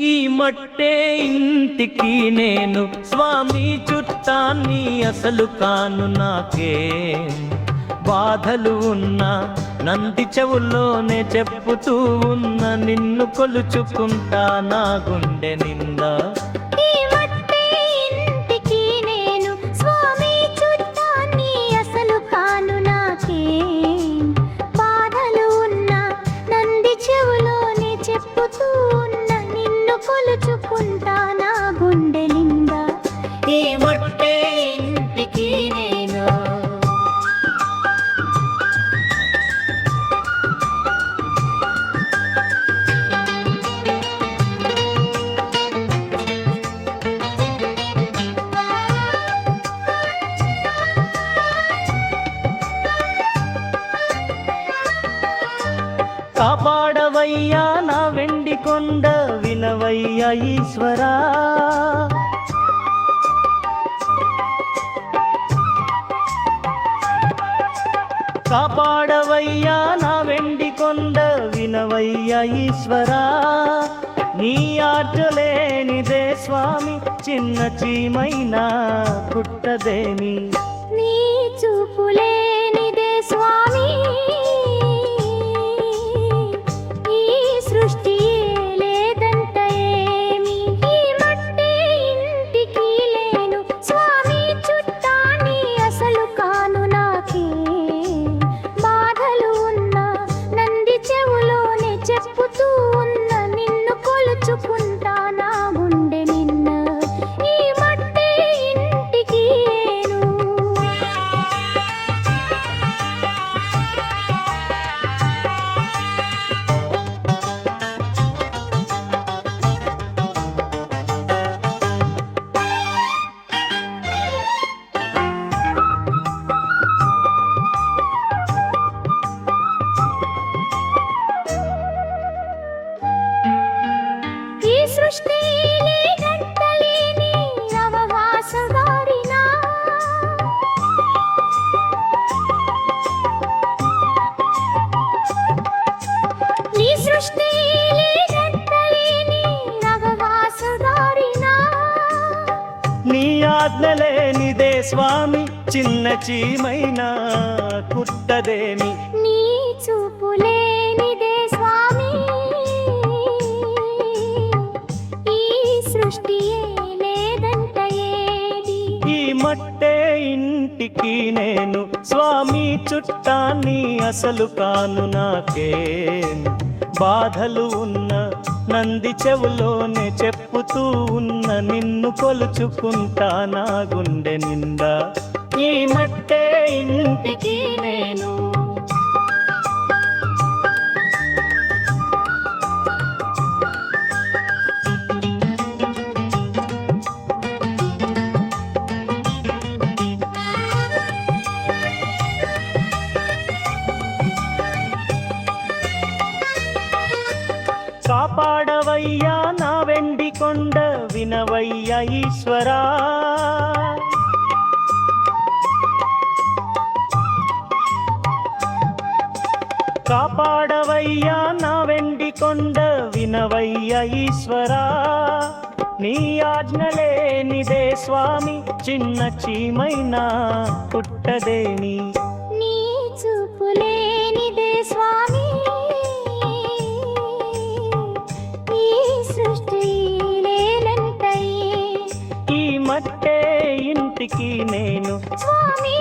ఈ మట్టే ఇంటికి నేను స్వామి చుట్టాన్ని అసలు కాను నాకే. బాధలు ఉన్నా నంది చెవుల్లోనే చెప్పుతూ ఉన్న నిన్ను కొలుచుకుంటా నా గుండె నిందా కాపాడవయ్యా నా వెండి కొండ వినవయ్యా ఈశ్వరా. కాపాడవయ్యా నా వెండి కొండ వినవయ్యా ఈశ్వరా. నీ ఆటలేనిదే స్వామి చిన్న చీమైనా పుట్టదేమి? నీ చూపులే ఆజ్ఞలేనిదే స్వామి చిన్న చీమైనా కుట్టదేమి? నీ చూపులేనిదే స్వామి ఈ ఏది? ఈ మట్టే ఇంటికి నేను స్వామి చుట్టాన్ని అసలు కాను నాకే? బాధలు ఉన్న నంది చెవులోనే చెప్పుతూ ఉన్న నిన్ను కొలుచుకుంటా నా గుండె నిండా. ఈ మట్టే ఇంటికి నేను వినవయ్యా నా వెండి కొండ వినవయ్యా ఈశ్వరా. కాపాడవయ్యా నా వెండి కొండ వినవయ్యా ఈశ్వరా. నీ ఆజ్ఞలేనిదే స్వామి చిన్న చీమైనా పుట్టదేని నేను స్వామి